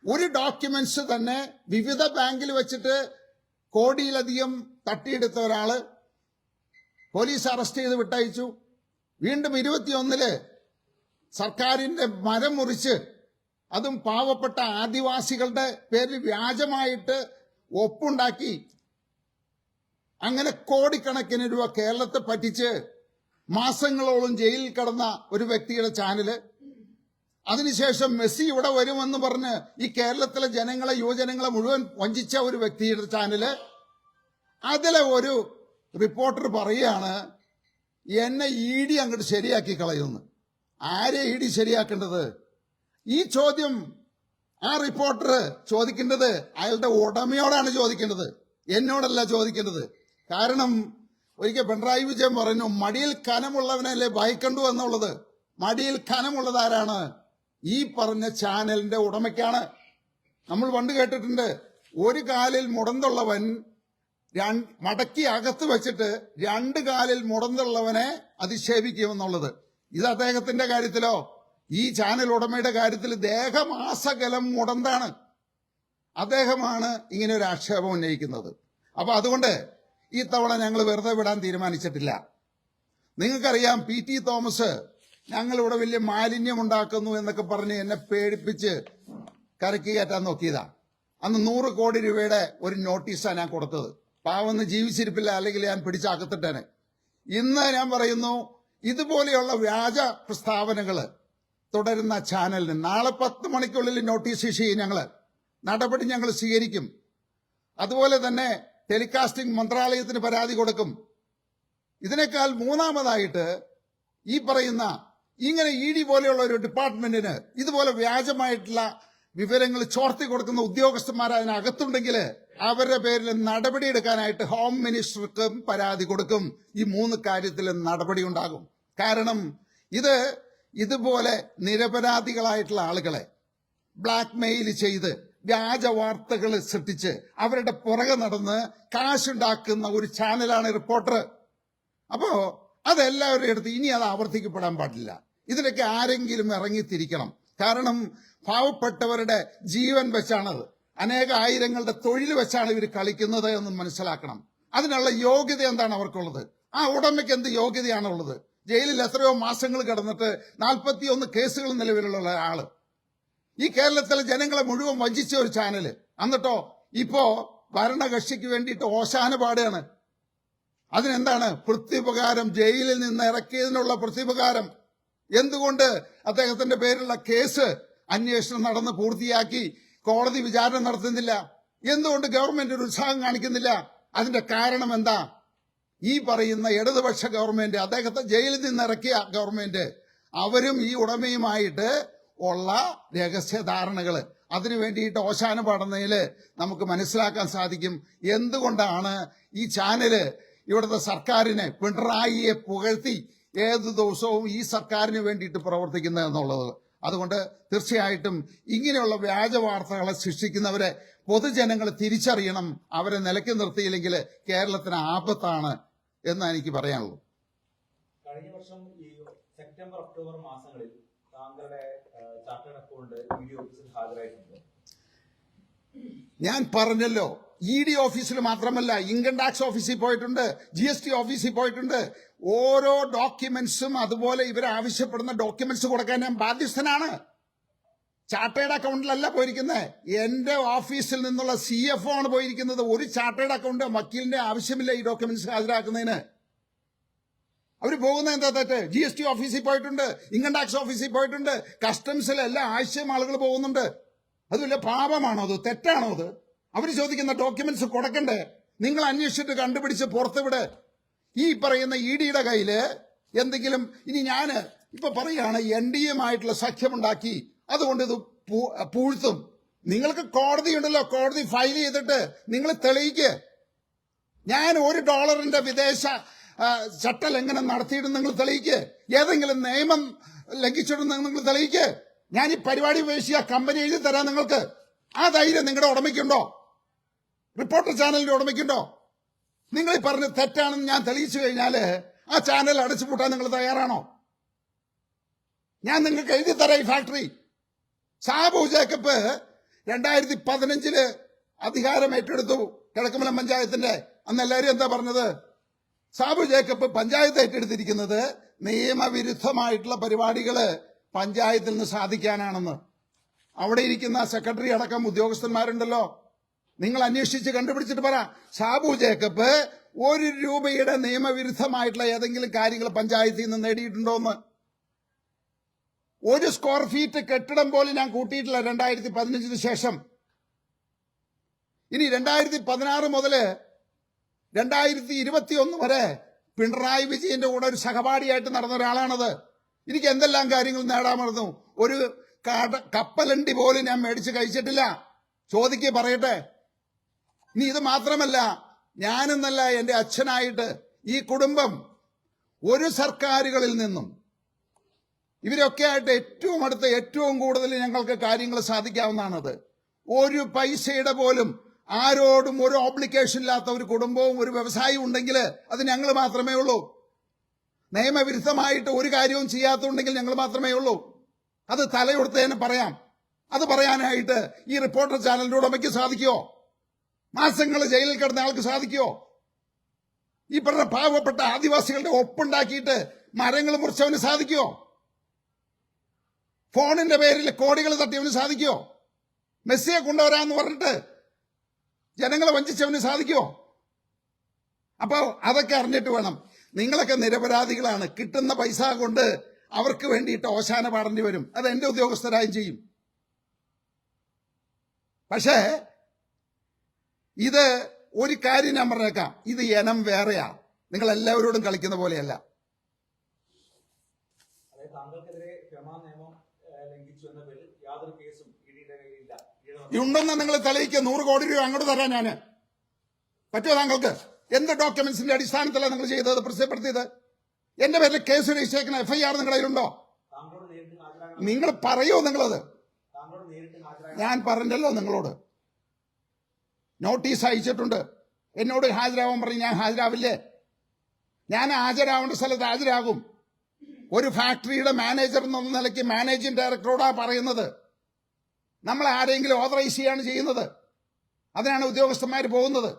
ഒരു ഡോക്യുമെന്റ്സ് തന്നെ വിവിധ ബാങ്കിൽ വെച്ചിട്ട് കോടിയിലധികം തട്ടിയെടുത്ത ഒരാൾ പോലീസ് അറസ്റ്റ് ചെയ്ത് വിട്ടയച്ചു. വീണ്ടും ഇരുപത്തിയൊന്നിൽ സർക്കാരിന്റെ മരം മുറിച്ച് അതും പാവപ്പെട്ട ആദിവാസികളുടെ പേരിൽ വ്യാജമായിട്ട് ഒപ്പുണ്ടാക്കി അങ്ങനെ കോടിക്കണക്കിന് രൂപ കേരളത്തെ പറ്റിച്ച് മാസങ്ങളോളം ജയിലിൽ കടന്ന ഒരു വ്യക്തിയുടെ ചാനൽ. അതിനുശേഷം മെസ്സി ഇവിടെ വരുമെന്ന് പറഞ്ഞ് ഈ കേരളത്തിലെ ജനങ്ങളെ യുവജനങ്ങളെ മുഴുവൻ വഞ്ചിച്ച ഒരു വ്യക്തിയുടെ ചാനൽ. അതിലെ ഒരു റിപ്പോർട്ടർ പറയാണ് എന്നെ ഇ ഡി അങ്ങോട്ട് ശരിയാക്കി കളയുന്നു ആരെ ഇ ഡി ശരിയാക്കേണ്ടത്? ഈ ചോദ്യം ആ റിപ്പോർട്ടർ ചോദിക്കേണ്ടത് അയാളുടെ ഉടമയോടാണ് ചോദിക്കേണ്ടത്. എന്നോടല്ല ചോദിക്കേണ്ടത്. കാരണം ഒരിക്കൽ പിണറായി വിജയൻ പറഞ്ഞു മടിയിൽ കനമുള്ളവനല്ലേ ഭയക്കണ്ടു എന്നുള്ളത്. മടിയിൽ കനമുള്ളത് ആരാണ്? ഈ പറഞ്ഞ ചാനലിന്റെ ഉടമയ്ക്കാണ്. നമ്മൾ പണ്ട് കേട്ടിട്ടുണ്ട് ഒരു കാലിൽ മുടന്തുള്ളവൻ മടക്കി അകത്ത് വെച്ചിട്ട് രണ്ട് കാലിൽ മുടന്തുള്ളവനെ അധിക്ഷേപിക്കുമെന്നുള്ളത്. ഇത് അദ്ദേഹത്തിന്റെ കാര്യത്തിലോ? ഈ ചാനൽ ഉടമയുടെ കാര്യത്തിൽ ദേഹമാസകലം മുടന്താണ്. അദ്ദേഹമാണ് ഇങ്ങനെ ഒരു ആക്ഷേപം ഉന്നയിക്കുന്നത്. അപ്പൊ അതുകൊണ്ട് ഈ തവണ ഞങ്ങൾ വെറുതെ വിടാൻ തീരുമാനിച്ചിട്ടില്ല. നിങ്ങൾക്കറിയാം പി ടി തോമസ് ഞങ്ങളിവിടെ വലിയ മാലിന്യം ഉണ്ടാക്കുന്നു എന്നൊക്കെ പറഞ്ഞ് എന്നെ പേടിപ്പിച്ച് കരക്ക് കയറ്റാൻ നോക്കിയതാ. അന്ന് നൂറ് കോടി രൂപയുടെ ഒരു നോട്ടീസാണ് ഞാൻ കൊടുത്തത്. പാവന്ന് ജീവിച്ചിരിപ്പില്ല അല്ലെങ്കിൽ ഞാൻ പിടിച്ചകത്തിട്ടേനെ. ഇന്ന് ഞാൻ പറയുന്നു ഇതുപോലെയുള്ള വ്യാജ പ്രസ്താവനകൾ തുടരുന്ന ചാനലിന് നാളെ പത്ത് മണിക്കുള്ളിൽ നോട്ടീസ് ഇഷ്യൂ ചെയ്യും ഞങ്ങൾ നടപടി ഞങ്ങൾ സ്വീകരിക്കും. അതുപോലെ തന്നെ ടെലികാസ്റ്റിംഗ് മന്ത്രാലയത്തിന് പരാതി കൊടുക്കും. ഇതിനേക്കാൾ മൂന്നാമതായിട്ട് ഈ പറയുന്ന ഇങ്ങനെ ഇ ഡി പോലെയുള്ള ഒരു ഡിപ്പാർട്ട്മെന്റിന് ഇതുപോലെ വ്യാജമായിട്ടുള്ള വിവരങ്ങൾ ചോർത്തി കൊടുക്കുന്ന ഉദ്യോഗസ്ഥന്മാർ അതിനകത്തുണ്ടെങ്കിൽ അവരുടെ പേരിൽ നടപടി എടുക്കാനായിട്ട് ഹോം മിനിസ്റ്റർക്കും പരാതി കൊടുക്കും. ഈ മൂന്ന് കാര്യത്തിൽ നടപടി ഉണ്ടാകും. കാരണം ഇത് ഇതുപോലെ നിരപരാധികളായിട്ടുള്ള ആളുകളെ ബ്ലാക്ക് മെയിൽ ചെയ്ത് വ്യാജ വാർത്തകൾ സൃഷ്ടിച്ച് അവരുടെ പുറകെ നടന്ന് കാശുണ്ടാക്കുന്ന ഒരു ചാനലാണ് റിപ്പോർട്ടർ. അപ്പോ അതെല്ലാവരുടെ അടുത്ത് ഇനി അത് ആവർത്തിക്കപ്പെടാൻ പാടില്ല. ഇതിനൊക്കെ ആരെങ്കിലും ഇറങ്ങിത്തിരിക്കണം. കാരണം പാവപ്പെട്ടവരുടെ ജീവൻ വെച്ചാണത് അനേക ആയിരങ്ങളുടെ തൊഴിൽ വെച്ചാണ് ഇവർ കളിക്കുന്നത് എന്ന് മനസ്സിലാക്കണം. അതിനുള്ള യോഗ്യത എന്താണ് അവർക്കുള്ളത്? ആ ഉടമയ്ക്ക് എന്ത് യോഗ്യതയാണുള്ളത്? ജയിലിൽ എത്രയോ മാസങ്ങൾ കിടന്നിട്ട് നാൽപ്പത്തിയൊന്ന് കേസുകൾ നിലവിലുള്ള ആൾ. ഈ കേരളത്തിലെ ജനങ്ങളെ മുഴുവൻ വഞ്ചിച്ച ഒരു ചാനൽ. എന്നിട്ടോ ഇപ്പോ ഭരണകക്ഷിക്ക് വേണ്ടിയിട്ട് ഓശാന പാടുകയാണ്. അതിനെന്താണ്? പ്രത്യുപകാരം ജയിലിൽ നിന്ന് ഇറക്കിയതിനുള്ള പ്രത്യുപകാരം. എന്തുകൊണ്ട് അദ്ദേഹത്തിന്റെ പേരിലുള്ള കേസ് അന്വേഷണം നടന്ന് പൂർത്തിയാക്കി കോടതി വിചാരണ നടത്തുന്നില്ല? എന്തുകൊണ്ട് ഗവൺമെന്റ് ഒരു ഉത്സാഹം കാണിക്കുന്നില്ല? അതിന്റെ കാരണം എന്താ? ഈ പറയുന്ന ഇടതുപക്ഷ ഗവൺമെന്റ് അദ്ദേഹത്തെ ജയിലിൽ നിന്ന് ഇറക്കിയ ഗവൺമെന്റ് അവരും ഈ ഉടമയുമായിട്ട് ഉള്ള രഹസ്യധാരണകൾ അതിനു വേണ്ടിയിട്ട് ഓശാന പാടുന്നതിൽ നമുക്ക് മനസ്സിലാക്കാൻ സാധിക്കും എന്തുകൊണ്ടാണ് ഈ ചാനൽ ഇവിടുത്തെ സർക്കാരിനെ പിണറായിയെ പുകഴ്ത്തി ഏത് ദിവസവും ഈ സർക്കാരിന് വേണ്ടിയിട്ട് പ്രവർത്തിക്കുന്നത് എന്നുള്ളത്. അതുകൊണ്ട് തീർച്ചയായിട്ടും ഇങ്ങനെയുള്ള വ്യാജ വാർത്തകളെ സൃഷ്ടിക്കുന്നവരെ പൊതുജനങ്ങൾ തിരിച്ചറിയണം. അവരെ നിലയ്ക്ക് നിർത്തിയില്ലെങ്കിൽ കേരളത്തിന് ആപത്താണ് എന്നാണ് എനിക്ക് പറയാനുള്ളത് കഴിഞ്ഞ വർഷം ഈ സെപ്റ്റംബർ ഒക്ടോബർ മാസങ്ങളിൽ താങ്കളുടെ ചാർട്ടേഡ് ഹാജരായിട്ടുണ്ട്. ഞാൻ പറഞ്ഞല്ലോ ഇ ഡി ഓഫീസിൽ മാത്രമല്ല ഇൻകം ടാക്സ് ഓഫീസിൽ പോയിട്ടുണ്ട് ജി എസ് ടി ഓഫീസിൽ പോയിട്ടുണ്ട്. ഓരോ ഡോക്യുമെന്റ്സും അതുപോലെ ഇവർ ആവശ്യപ്പെടുന്ന ഡോക്യുമെന്റ്സ് കൊടുക്കാൻ ഞാൻ ബാധ്യസ്ഥനാണ്. ചാർട്ടേഡ് അക്കൗണ്ടിലല്ല പോയിരിക്കുന്നത്. എന്റെ ഓഫീസിൽ നിന്നുള്ള സി എഫ് ആണ് പോയിരിക്കുന്നത്. ഒരു ചാർട്ടേഡ് അക്കൗണ്ട് വക്കീലിന്റെ ആവശ്യമില്ല ഈ ഡോക്യുമെന്റ്സ് ഹാജരാക്കുന്നതിന്. അവർ പോകുന്ന എന്താ തെറ്റ്? ജി എസ് ടി ഓഫീസിൽ പോയിട്ടുണ്ട് ഇൻകം ടാക്സ് ഓഫീസിൽ പോയിട്ടുണ്ട് കസ്റ്റംസിൽ എല്ലാ ആഴ്ചയും ആളുകൾ പോകുന്നുണ്ട്. അത് വലിയ പാപമാണോ അത്? തെറ്റാണോ അത്? അവർ ചോദിക്കുന്ന ഡോക്യുമെന്റ്സ് കൊടുക്കണ്ടേ? നിങ്ങൾ അന്വേഷിച്ചിട്ട് കണ്ടുപിടിച്ച് പുറത്തുവിട്. ഈ പറയുന്ന ഇ ഡിയുടെ കയ്യിൽ എന്തെങ്കിലും ഇനി ഞാൻ ഇപ്പൊ പറയാണ് എൻ ഡി എമായിട്ടുള്ള സഖ്യമുണ്ടാക്കി അതുകൊണ്ട് ഇത് പൂഴ്ത്തും. നിങ്ങൾക്ക് കോടതി ഉണ്ടല്ലോ കോടതി ഫയൽ ചെയ്തിട്ട് നിങ്ങൾ തെളിയിക്ക്. ഞാൻ ഒരു ഡോളറിന്റെ വിദേശ ചട്ടലംഘനം നടത്തിയിട്ട് നിങ്ങൾ തെളിയിക്ക്? ഏതെങ്കിലും നിയമം ലംഘിച്ചിട്ടുണ്ടെന്ന് നിങ്ങൾ തെളിയിക്ക്? ഞാൻ ഈ പരിപാടി ഉപേക്ഷിച്ച കമ്പനി എഴുതി തരാം നിങ്ങൾക്ക്. ആ ധൈര്യം നിങ്ങളുടെ ഉടമയ്ക്കുണ്ടോ? റിപ്പോർട്ടർ ചാനലിന്റെ ഉടമയ്ക്കുണ്ടോ? നിങ്ങൾ ഈ പറഞ്ഞ തെറ്റാണെന്ന് ഞാൻ തെളിയിച്ചു കഴിഞ്ഞാൽ ആ ചാനൽ അടച്ചുപൂട്ടാൻ നിങ്ങൾ തയ്യാറാണോ? ഞാൻ നിങ്ങൾക്ക് എഴുതി തരാം ഈ ഫാക്ടറി. സാബു ജേക്കബ് രണ്ടായിരത്തി പതിനഞ്ചിൽ അധികാരം ഏറ്റെടുത്തു. കിഴക്കുമല പഞ്ചായത്തിന്റെ. അന്ന് എല്ലാവരും എന്താ പറഞ്ഞത്? സാബു ജേക്കബ് പഞ്ചായത്ത് ഏറ്റെടുത്തിരിക്കുന്നത് നിയമവിരുദ്ധമായിട്ടുള്ള പരിപാടികൾ പഞ്ചായത്തിൽ നിന്ന് സാധിക്കാനാണെന്ന്. അവിടെ ഇരിക്കുന്ന സെക്രട്ടറി അടക്കം ഉദ്യോഗസ്ഥന്മാരുണ്ടല്ലോ. നിങ്ങൾ അന്വേഷിച്ച് കണ്ടുപിടിച്ചിട്ട് പറ. സാബു ജേക്കബ് ഒരു രൂപയുടെ നിയമവിരുദ്ധമായിട്ടുള്ള ഏതെങ്കിലും കാര്യങ്ങൾ പഞ്ചായത്തിൽ നിന്ന് നേടിയിട്ടുണ്ടോ എന്ന് ഒരു സ്ക്വയർ ഫീറ്റ് കെട്ടിടം പോലും ഞാൻ കൂട്ടിയിട്ടില്ല രണ്ടായിരത്തി പതിനഞ്ചിന് ശേഷം. ഇനി രണ്ടായിരത്തി പതിനാറ് മുതൽ രണ്ടായിരത്തി ഇരുപത്തി ഒന്ന് വരെ പിണറായി വിജയന്റെ കൂടെ ഒരു സഹപാഠിയായിട്ട് നടന്ന ഒരാളാണത്. എനിക്ക് എന്തെല്ലാം കാര്യങ്ങൾ നേടാമായിരുന്നു ഒരു കപ്പലണ്ടി പോലും ഞാൻ മേടിച്ച് കഴിച്ചിട്ടില്ല. ചോദിക്ക് പറയട്ടെ. ഇനി ഇത് മാത്രമല്ല ഞാനെന്നല്ല എന്റെ അച്ഛനായിട്ട് ഈ കുടുംബം ഒരു സർക്കാരുകളിൽ നിന്നും ഇവരൊക്കെ ആയിട്ട് ഏറ്റവും അടുത്ത ഏറ്റവും കൂടുതൽ ഞങ്ങൾക്ക് കാര്യങ്ങൾ സാധിക്കാവുന്നതാണത്. ഒരു പൈസയുടെ പോലും ആരോടും ഒരു ഓബ്ലിക്കേഷൻ ഇല്ലാത്ത ഒരു കുടുംബവും ഒരു വ്യവസായവും ഉണ്ടെങ്കിൽ അത് ഞങ്ങൾ മാത്രമേ ഉള്ളൂ. നിയമവിരുദ്ധമായിട്ട് ഒരു കാര്യവും ചെയ്യാത്തുണ്ടെങ്കിൽ ഞങ്ങൾ മാത്രമേ ഉള്ളൂ. അത് തലയൊടുത്തതിനെ പറയാം. അത് പറയാനായിട്ട് ഈ റിപ്പോർട്ടർ ചാനലിന്റെ ഉടമയ്ക്ക് സാധിക്കുമോ മാസങ്ങൾ ജയിലിൽ കിടന്ന ആൾക്ക് സാധിക്കുമോ ഈ പറഞ്ഞ പാവപ്പെട്ട ആദിവാസികളുടെ ഒപ്പുണ്ടാക്കിയിട്ട് മരങ്ങൾ മുറിച്ചവന് സാധിക്കുമോ ഫോണിന്റെ പേരിൽ കോടികൾ തട്ടിയവന് സാധിക്കുമോ മെസ്സിയെ കൊണ്ടുവരാന്ന് പറഞ്ഞിട്ട് ജനങ്ങളെ വഞ്ചിച്ചവന് സാധിക്കുമോ അപ്പോൾ അതൊക്കെ അറിഞ്ഞിട്ട് വേണം. നിങ്ങളൊക്കെ നിരപരാധികളാണ്. കിട്ടുന്ന പൈസ കൊണ്ട് അവർക്ക് വേണ്ടിയിട്ട് ഓശാന പാടേണ്ടി വരും. അത് എന്റെ ഉദ്യോഗസ്ഥരായും ചെയ്യും. പക്ഷേ ഇത് ഒരു കാര്യം ഞാൻ പറഞ്ഞേക്കാം. ഇത് ഇനം വേറെയാ. നിങ്ങൾ എല്ലാവരോടും കളിക്കുന്ന പോലെയല്ല അതായത് താങ്കൾക്കെതിരെ ക്ഷമാ നിയമം ഏഹ്, ലംഘിച്ചു എന്ന പേരിൽ യാതൊരു കേസും ഇഡിയുടെ കയ്യിലില്ല ഇഡിയുടെ ഉണ്ടെന്ന് നിങ്ങൾ തെളിയിക്കുക. നൂറ് കോടി രൂപ അങ്ങോട്ട് തരാൻ ഞാൻ. പറ്റുമോ താങ്കൾക്ക്? എന്ത് ഡോക്യുമെന്റ്സിന്റെ അടിസ്ഥാനത്തിലാണ് നിങ്ങൾ ചെയ്തത് പ്രസിദ്ധപ്പെടുത്തിയത് എന്റെ പേരിൽ case register F I R നിങ്ങളുടെ കയ്യിലുണ്ടോ? നിങ്ങൾ പറയോ നിങ്ങളത്? ഞാൻ പറഞ്ഞല്ലോ നിങ്ങളോട്. നോട്ടീസ് അയച്ചിട്ടുണ്ട്. എന്നോട് ഹാജരാവാൻ പറഞ്ഞ് ഞാൻ ഹാജരാവില്ലേ? ഞാൻ ഹാജരാവേണ്ട സ്ഥലത്ത് ഹാജരാകും. ഒരു ഫാക്ടറിയുടെ മാനേജർ എന്നുള്ള നിലയ്ക്ക് മാനേജിംഗ് ഡയറക്ടറോടാ പറയുന്നത്. നമ്മൾ ആരെങ്കിലും ഓതറൈസ് ചെയ്യാണ് ചെയ്യുന്നത്. അതിനാണ് ഉദ്യോഗസ്ഥന്മാർ പോകുന്നത്.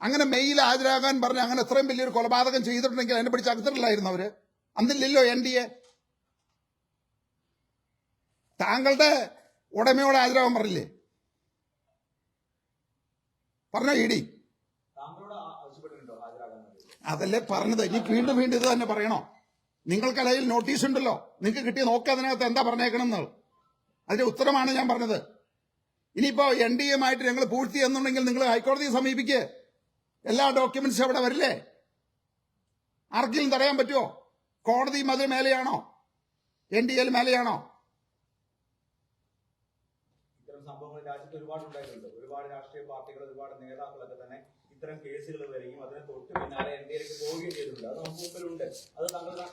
അങ്ങനെ മെയിൽ ഹാജരാകാൻ പറഞ്ഞ് അങ്ങനെ എത്രയും വലിയൊരു കൊലപാതകം ചെയ്തിട്ടുണ്ടെങ്കിൽ എന്നെ പിടിച്ച് അകത്തിട്ടില്ലായിരുന്നു അവർ? അന്നില്ലല്ലോ എൻ ഡി എ താങ്കളുടെ ഉടമയോട് ഹാജരാകാൻ പറഞ്ഞില്ലേ? പറഞ്ഞോ ഇടി അതല്ലേ പറഞ്ഞത്. ഇനി വീണ്ടും വീണ്ടും ഇത് തന്നെ പറയണോ? നിങ്ങൾക്കടയിൽ നോട്ടീസ് ഉണ്ടല്ലോ. നിങ്ങൾക്ക് കിട്ടിയ നോക്കുക അതിനകത്ത് എന്താ പറഞ്ഞേക്കണം എന്ന് അതിന്റെ ഉത്തരമാണ് ഞാൻ പറഞ്ഞത്. ഇനിയിപ്പോ എൻ ഡി എമായിട്ട് ഞങ്ങൾ പൂഴ്ത്തി എന്നുണ്ടെങ്കിൽ നിങ്ങൾ ഹൈക്കോടതിയെ സമീപിക്കുക എല്ലാ ഡോക്യുമെന്റ്സും അവിടെ വരില്ലേ? ആർക്കെങ്കിലും തടയാൻ പറ്റുമോ കോടതി അതിന് മേലെയാണോ? എൻ ഡി എൽ മേലെയാണോ? ഇത്തരം സംഭവങ്ങൾ രാജ്യത്ത് ഒരുപാട് ഉണ്ടായിട്ടുണ്ട് ഒരുപാട് രാഷ്ട്രീയ പാർട്ടികൾ ഒരുപാട് നേതാക്കൾ ഇത്തരം കേസുകൾ വരികയും അതിനെ തൊട്ട് പിന്നാലെ എയിലേക്ക് പോവുകയും ചെയ്തിട്ടുണ്ട്. അത് നമുക്ക് മുമ്പിലുണ്ട്. അത്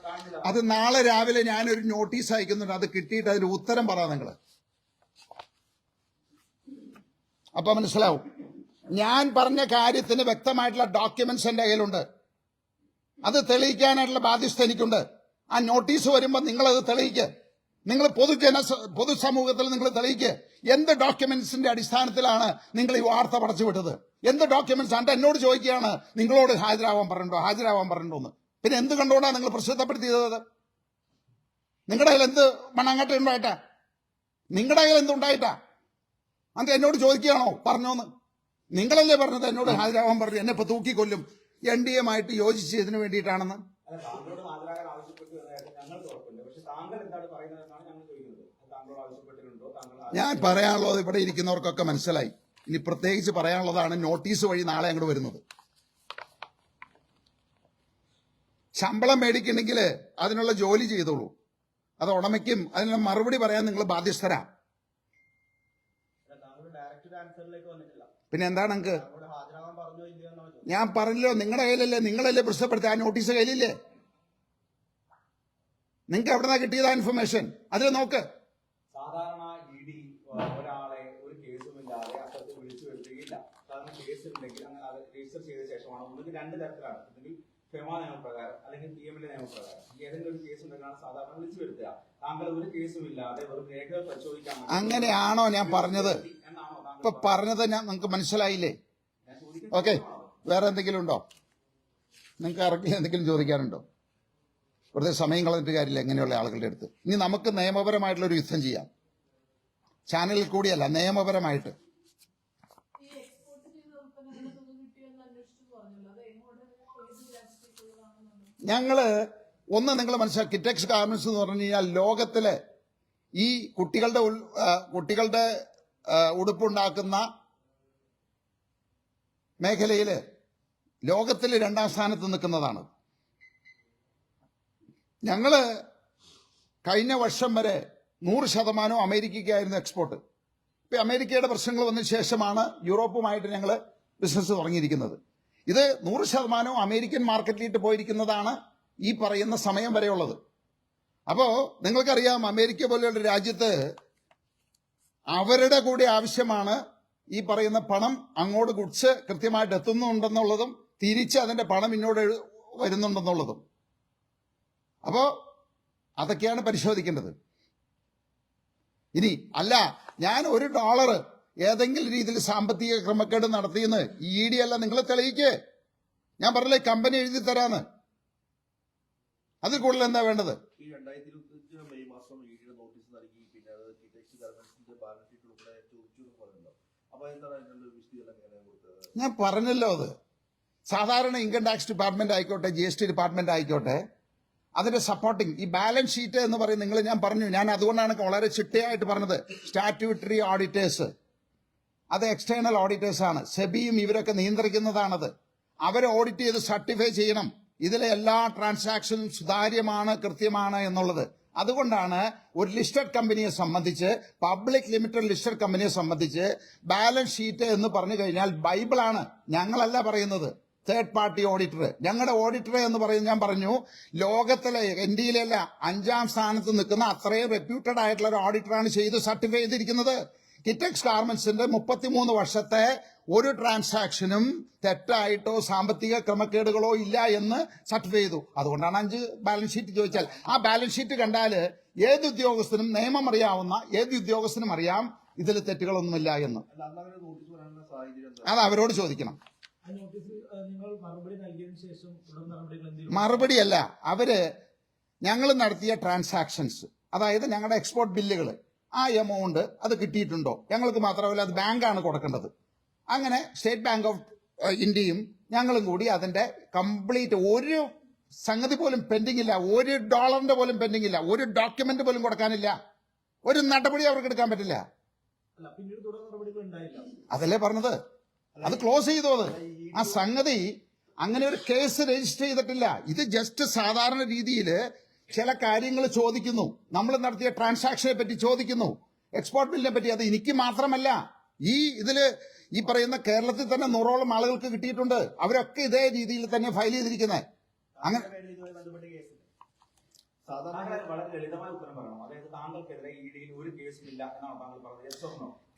താങ്കൾ അത് നാളെ രാവിലെ ഞാനൊരു നോട്ടീസ് അയക്കുന്നുണ്ട്. അത് കിട്ടിയിട്ട് അതിന് ഉത്തരം പറ നിങ്ങൾ അപ്പൊ മനസ്സിലാവും. ഞാൻ പറഞ്ഞ കാര്യത്തിന് വ്യക്തമായിട്ടുള്ള ഡോക്യുമെന്റ്സ് എന്റെ കയ്യിലുണ്ട്. അത് തെളിയിക്കാനായിട്ടുള്ള ബാധ്യസ്ഥ എനിക്കുണ്ട്. ആ നോട്ടീസ് വരുമ്പോൾ നിങ്ങളത് തെളിയിക്കുക നിങ്ങൾ പൊതുജന പൊതുസമൂഹത്തിൽ നിങ്ങൾ തെളിയിക്കുക എന്ത് ഡോക്യുമെന്റ്സിന്റെ അടിസ്ഥാനത്തിലാണ് നിങ്ങൾ ഈ വാർത്ത പടച്ചു വിട്ടത് എന്ത് ഡോക്യുമെന്റ്സ് ആണ്? എന്നോട് ചോദിക്കുകയാണ് നിങ്ങളോട് ഹാജരാവാൻ പറഞ്ഞോ ഹാജരാവാൻ പറഞ്ഞോ എന്ന് പിന്നെ എന്ത് കണ്ടുകൊണ്ടാണ് നിങ്ങൾ പ്രസിദ്ധപ്പെടുത്തിയത് നിങ്ങളുടെ കയ്യിൽ എന്ത് മണ്ണാങ്കട്ട ഉണ്ടായിട്ടാ? നിങ്ങളുടെ കയ്യിൽ എന്തുണ്ടായിട്ടാ അത് എന്നോട് ചോദിക്കുകയാണോ? പറഞ്ഞോന്ന്. നിങ്ങളല്ലേ പറഞ്ഞത് എന്നോട് ഹാജരാവാൻ പറഞ്ഞു? എന്നെ ഇപ്പൊ തൂക്കിക്കൊല്ലും. N D എമായിട്ട് യോജിച്ചതിന് വേണ്ടിയിട്ടാണെന്ന്. ഞാൻ പറയാനുള്ളത് ഇവിടെ ഇരിക്കുന്നവർക്കൊക്കെ മനസ്സിലായി. ഇനി പ്രത്യേകിച്ച് പറയാനുള്ളതാണ് നോട്ടീസ് വഴി നാളെ അങ്ങോട്ട് വരുന്നത്. ശമ്പളം മേടിക്കണമെങ്കിൽ അതിനുള്ള ജോലി ചെയ്തോളൂ. അത് ഉടമയ്ക്കും അതിനുള്ള മറുപടി പറയാൻ നിങ്ങൾ ബാധ്യസ്ഥരാ. പിന്നെ എന്താണ് നിങ്ങൾക്ക്? ഞാൻ പറഞ്ഞല്ലോ നിങ്ങളുടെ കയ്യിലല്ലേ നിങ്ങളല്ലേ പ്രശ്നപ്പെടുത്തി ആ നോട്ടീസ് കയ്യിലില്ലേ? നിങ്ങൾക്ക് എവിടെന്നാ കിട്ടിയത് ആ ഇൻഫർമേഷൻ അതിൽ നോക്ക് സാധാരണ ഇ ഡി ഒരാളെ ഒരു കേസുമില്ലാതെ അപ്പുറത്ത് വിളിച്ചു വരുത്തുകയില്ല സാധാരണ കേസ് ഉണ്ടെങ്കിൽ അങ്ങനെ അത് രജിസ്റ്റർ ചെയ്ത രണ്ട് തരത്തിലാണ്. ഒന്നുകിൽ ഫെമ നിയമപ്രകാരം അല്ലെങ്കിൽ പി എമ്മിന്റെ നിയമപ്രകാരം. ഈ ഏതെങ്കിലും ഒരു കേസ് ഉണ്ടെങ്കിലാണ് സാധാരണ വിളിച്ചു വരുത്തുക. താങ്കൾ ഒരു കേസും ഇല്ലാതെ വെറും രേഖകൾ പരിശോധിക്കാൻ അങ്ങനെയാണോ ഞാൻ പറഞ്ഞത്? ഇപ്പൊ പറഞ്ഞത് ഞാൻ നിങ്ങൾക്ക് മനസ്സിലായില്ലേ? ഓക്കെ. വേറെ എന്തെങ്കിലും ഉണ്ടോ? നിങ്ങൾക്ക് ഇറക്കി എന്തെങ്കിലും ചോദിക്കാനുണ്ടോ? വെറുതെ സമയം കളഞ്ഞിട്ട് കാര്യമില്ല. എങ്ങനെയുള്ള ആളുകളുടെ അടുത്ത്. ഇനി നമുക്ക് നിയമപരമായിട്ടുള്ള ഒരു യുദ്ധം ചെയ്യാം. ചാനലിൽ കൂടിയല്ല നിയമപരമായിട്ട് ഈ എക്സ്പോർട്ട് ചെയ്ത ഉൽപ്പന്നങ്ങളൊക്കെ കിട്ടിയെന്ന് അന്വേഷിച്ചു പറഞ്ഞല്ലോ അത് എങ്ങോട്ട് ഏത് രാജ്യത്തേക്കുള്ളതാണെന്നുള്ളത് ഞങ്ങൾ ഒന്ന് നിങ്ങൾ മനസ്സിലാക്കി കിറ്റക്സ് ഗാർമെന്റ്സ് എന്ന് പറഞ്ഞു കഴിഞ്ഞാൽ ലോകത്തിലെ ഈ കുട്ടികളുടെ കുട്ടികളുടെ ഉടുപ്പുണ്ടാക്കുന്ന മേഖലയിൽ ലോകത്തിൽ രണ്ടാം സ്ഥാനത്ത് നിൽക്കുന്നതാണ്. ഞങ്ങൾ കഴിഞ്ഞ വർഷം വരെ നൂറ് ശതമാനം അമേരിക്കയ്ക്കായിരുന്നു എക്സ്പോർട്ട്. ഇപ്പൊ അമേരിക്കയുടെ പ്രശ്നങ്ങൾ വന്ന ശേഷമാണ് യൂറോപ്പുമായിട്ട് ഞങ്ങൾ ബിസിനസ് തുടങ്ങിയിരിക്കുന്നത്. ഇത് നൂറ് ശതമാനവും അമേരിക്കൻ മാർക്കറ്റിലിട്ട് പോയിരിക്കുന്നതാണ് ഈ പറയുന്ന സമയം വരെയുള്ളത്. അപ്പോ നിങ്ങൾക്കറിയാം അമേരിക്ക പോലെയുള്ള രാജ്യത്ത് അവരുടെ കൂടി ആവശ്യമാണ് ഈ പറയുന്ന പണം അങ്ങോട്ട് ഗുഡ്സ് കൃത്യമായിട്ട് എത്തുന്നുണ്ടെന്നുള്ളതും തിരിച്ച് അതിന്റെ പണം ഇങ്ങോട്ട് വരുന്നുണ്ടെന്നുള്ളതും. അപ്പോൾ അതൊക്കെയാണ് പരിശോധിക്കേണ്ടത്. ഇനി അല്ല ഞാൻ ഒരു ഡോളർ ഏതെങ്കിലും രീതിയിൽ സാമ്പത്തിക ക്രമക്കേട് നടത്തിയെന്ന് ഇ ഡി അല്ല നിങ്ങളെ തെളിയിക്കേ. ഞാൻ പറഞ്ഞില്ലേ കമ്പനി എഴുതി തരാന്ന്. അതിൽ കൂടുതൽ എന്താ വേണ്ടത്? ഞാൻ പറഞ്ഞല്ലോ അത്. സാധാരണ ഇൻകം ടാക്സ് ഡിപ്പാർട്ട്മെന്റ് ആയിക്കോട്ടെ ജി എസ് ടി ഡിപ്പാർട്ട്മെന്റ് ആയിക്കോട്ടെ അതിന്റെ സപ്പോർട്ടിങ് ഈ ബാലൻസ് ഷീറ്റ് എന്ന് പറയും നിങ്ങൾ ഞാൻ പറഞ്ഞു. ഞാൻ അതുകൊണ്ടാണ് വളരെ ചിട്ടയായിട്ട് പറഞ്ഞത്. സ്റ്റാറ്റ്യൂട്ടറി ഓഡിറ്റേഴ്സ് അത് എക്സ്റ്റേണൽ ഓഡിറ്റേഴ്സ് ആണ്. സെബിയും ഇവരൊക്കെ നിയന്ത്രിക്കുന്നതാണത്. അവരെ ഓഡിറ്റ് ചെയ്ത് സർട്ടിഫൈ ചെയ്യണം. ഇതിലെ എല്ലാ ട്രാൻസാക്ഷനും സുതാര്യമാണ് കൃത്യമാണ് എന്നുള്ളത്. അതുകൊണ്ടാണ് ഒരു ലിസ്റ്റഡ് കമ്പനിയെ സംബന്ധിച്ച് പബ്ലിക് ലിമിറ്റഡ് ലിസ്റ്റഡ് കമ്പനിയെ സംബന്ധിച്ച് ബാലൻസ് ഷീറ്റ് എന്ന് പറഞ്ഞു കഴിഞ്ഞാൽ ബൈബിളാണ് ഞങ്ങളല്ല പറയുന്നത്. തേർഡ് പാർട്ടി ഓഡിറ്റർ ഞങ്ങളുടെ ഓഡിറ്റർ എന്ന് പറയുന്നത് ഞാൻ പറഞ്ഞു ലോകത്തിലെ ഇന്ത്യയിലല്ല അഞ്ചാം സ്ഥാനത്ത് നിൽക്കുന്ന അത്രയും റെപ്യൂട്ടഡ് ആയിട്ടുള്ള ഒരു ഓഡിറ്ററാണ് ചെയ്ത് സർട്ടിഫൈ ചെയ്തിരിക്കുന്നത്. കിറ്റക്സ് ഗാർമെന്റ്സിന്റെ മുപ്പത്തിമൂന്ന് വർഷത്തെ ഒരു ട്രാൻസാക്ഷനും തെറ്റായിട്ടോ സാമ്പത്തിക ക്രമക്കേടുകളോ ഇല്ല എന്ന് സർട്ടിഫൈ ചെയ്തു. അതുകൊണ്ടാണ് അഞ്ച് ബാലൻസ് ഷീറ്റ് ചോദിച്ചാൽ. ആ ബാലൻസ് ഷീറ്റ് കണ്ടാൽ ഏത് ഉദ്യോഗസ്ഥനും നിയമം അറിയാവുന്ന ഏത് ഉദ്യോഗസ്ഥനും അറിയാം ഇതിൽ തെറ്റുകളൊന്നുമില്ല എന്ന്. അത് അവരോട് ചോദിക്കണം. ആ നോട്ടീസിൽ നിങ്ങൾ മറുപടി അല്ല മറുപടിയല്ല അവർ ഞങ്ങൾ നടത്തിയ ട്രാൻസാക്ഷൻസ് അതായത് ഞങ്ങളുടെ എക്സ്പോർട്ട് ബില്ലുകൾ ആ എമൗണ്ട് അത് കിട്ടിയിട്ടുണ്ടോ? ഞങ്ങൾക്ക് മാത്രമല്ല അത് ബാങ്കാണ് കൊടുക്കേണ്ടത്. അങ്ങനെ സ്റ്റേറ്റ് ബാങ്ക് ഓഫ് ഇന്ത്യയും ഞങ്ങളും കൂടി അതിന്റെ കംപ്ലീറ്റ് ഒരു സംഗതി പോലും പെൻഡിംഗ് ഇല്ല. ഒരു ഡോളറിന്റെ പോലും പെൻഡിംഗ് ഇല്ല. ഒരു ഡോക്യുമെന്റ് പോലും കൊടുക്കാനില്ല. ഒരു നടപടി അവർക്ക് എടുക്കാൻ പറ്റില്ല. അതല്ലേ പറഞ്ഞത്? അത് ക്ലോസ് ചെയ്തു അത്. ആ സംഗതി അങ്ങനെ ഒരു കേസ് രജിസ്റ്റർ ചെയ്തിട്ടില്ല. ഇത് ജസ്റ്റ് സാധാരണ രീതിയിൽ ചില കാര്യങ്ങൾ ചോദിക്കുന്നു. നമ്മൾ നടത്തിയ ട്രാൻസാക്ഷനെ പറ്റി ചോദിക്കുന്നു. എക്സ്പോർട്ട് ബില്ലിനെ പറ്റി. അത് എനിക്ക് മാത്രമല്ല ഈ ഇതിൽ ഈ പറയുന്ന കേരളത്തിൽ തന്നെ നൂറോളം ആളുകൾക്ക് കിട്ടിയിട്ടുണ്ട്. അവരൊക്കെ ഇതേ രീതിയിൽ തന്നെ ഫയൽ ചെയ്തിരിക്കുന്നത് അങ്ങനെ?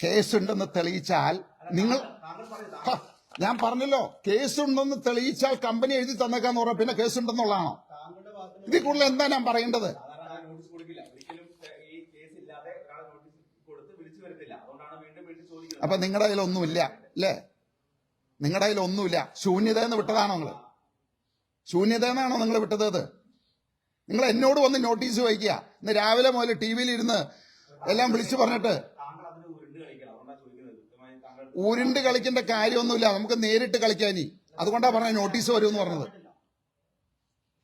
കേസുണ്ടെന്ന് തെളിയിച്ചാൽ നിങ്ങൾ ഞാൻ പറഞ്ഞല്ലോ കേസുണ്ടെന്ന് തെളിയിച്ചാൽ കമ്പനി എഴുതി തന്നേക്കാന്ന് പറഞ്ഞാൽ പിന്നെ കേസുണ്ടെന്നുള്ളതാണോ ഇതിൽ കൂടുതൽ എന്താ ഞാൻ പറയേണ്ടത്? അപ്പൊ നിങ്ങളുടെ കയ്യിൽ ഒന്നുമില്ല അല്ലേ? നിങ്ങളുടെ കയ്യിൽ ഒന്നുമില്ല. ശൂന്യത എന്ന് വിട്ടതാണോ നിങ്ങൾ ശൂന്യത എന്നാണോ നിങ്ങൾ വിട്ടത് അത്? നിങ്ങൾ എന്നോട് വന്ന് നോട്ടീസ് വായിക്കുക ഇന്ന് രാവിലെ മുതൽ ടി വിയിൽ ഇരുന്ന് എല്ലാം വിളിച്ചു പറഞ്ഞിട്ട് ഉരുണ്ട് കളിക്കേണ്ട കാര്യമൊന്നുമില്ല. നമുക്ക് നേരിട്ട് കളിക്കാനി. അതുകൊണ്ടാണ് പറഞ്ഞ നോട്ടീസ് വരുമെന്ന് പറഞ്ഞത്.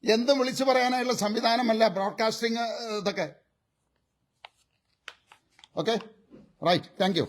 എന്തും വിളിച്ചു പറയാനായുള്ള സംവിധാനമല്ല ബ്രോഡ്കാസ്റ്റിംഗ് ഇതൊക്കെ. Okay right thank